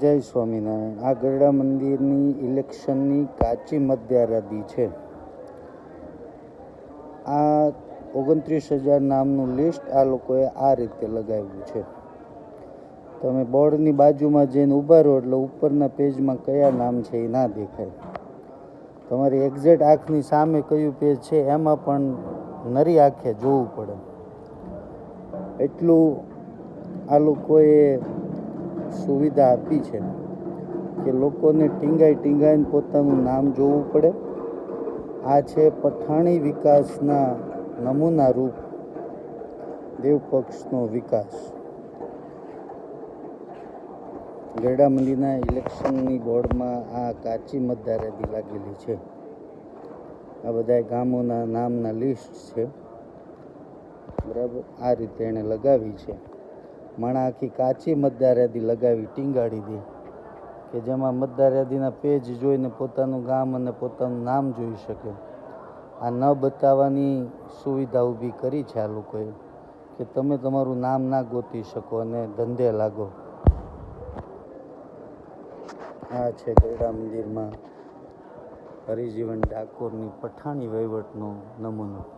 જય સ્વામિનારાયણ. આ ગરડા મંદિરની ઇલેક્શનની કાચી મધ્યારાદી છે. આ ઓગણત્રીસ હજાર નામનું લિસ્ટ આ લોકોએ આ રીતે લગાવ્યું છે. તમે બોર્ડની બાજુમાં જઈને ઊભા રહો એટલે ઉપરના પેજમાં કયા નામ છે એ ના દેખાય. તમારી એક્ઝેક્ટ આંખની સામે કયું પેજ છે એમાં પણ નરી આંખે જોવું પડે. એટલું આ લોકોએ સુવિધા આપી છે કે લોકોને ટીંગાઈ ટીંગાઈને પોતાનું નામ જોવું પડે. આ છે પઠાણી વિકાસના નમૂના રૂપ દેવપક્ષનો વિકાસ. ગરડા મંદિરના ઇલેક્શનની બોર્ડમાં આ કાચી મતદારેદી લાગેલી છે. આ બધા ગામોના નામના લિસ્ટ છે. બરાબર? આ રીતે એણે લગાવી છે. માણા આખી કાચી મતદાર યાદી લગાવી, ટીંગાડી દી. કે જેમાં મતદાર યાદીના પેજ જોઈને પોતાનું ગામ અને પોતાનું નામ જોઈ શકે. આ ન બતાવવાની સુવિધા ઊભી કરી છે આ લોકોએ. કે તમે તમારું નામ ના ગોતી શકો અને ધંધે લાગો. આ છે ગરડા મંદિરમાં હરિજીવન ડાકોરની પઠાણી વહીવટનો નમૂનો.